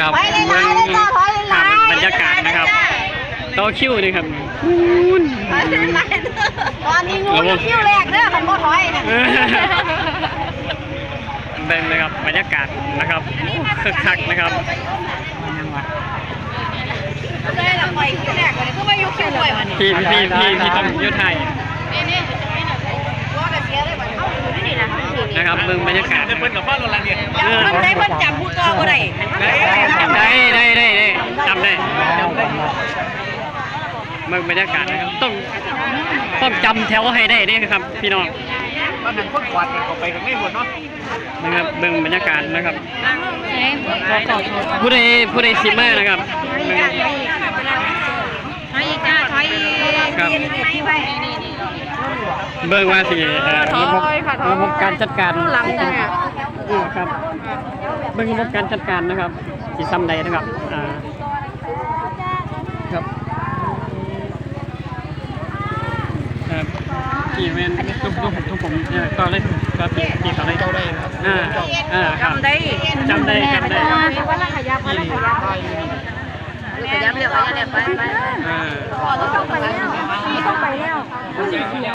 ครับไปเลยหลายเลยจ้าถอยเลยหลายบรรยากาศนะครับต่อคิวนี่ครับถอยเลยหลายตอนนี้งูนี่คิ้วแรกเด้อคันบ่ถอยน่ะเบิ่งเลยครับบรรยากาศนะครับคึกคักนะครับเลยละไปคิ้วแรกเลยคือมาอยู่คิ้วด้วยวันนี้พี่พี่พี่พี่ต้องอยุทธไทยว่าแต่เสียเลยบัดเฮาอยู่นี่นะนะครับเบิ่งบรรยากาศเพิ่นกับพ่อโรลันเนี่ยจำมันได้เพิ่นจำผู้กองบ่ได้ จำได้ได้ได้ได้จำได้ เบิ่งบรรยากาศนะครับ ต้องต้องจำแถวให้ได้เด้ครับ พี่น้องมันหันคนขวัญกันออกไปกันไม่หมดเนาะนะครับเบิ่งบรรยากาศนะครับผู้ใดผู้ใดซิมเมอร์นะครับเบิ่งถอยอีกจ้าถอยอีกครับที่ไว้เบิ่งว่าสิเอ่อระบบระบบการจัดการหลังจ้ะอือครับเบิ่งระบบการจัดการนะครับสิซ้ำใดนะครับอ่าครับ ครับกี่เมนทุกทุกทุกผมเนี่ยก็เลยก็ปีปีก็เลยเจ้าได้ครับอ่าอ่าครับจำได้จำได้จำได้ว่าละขยับว่าละขยับขยับเรียกว่าเนี่ยไปไปอ่าต้องไปแล้วต้องไปแล้ว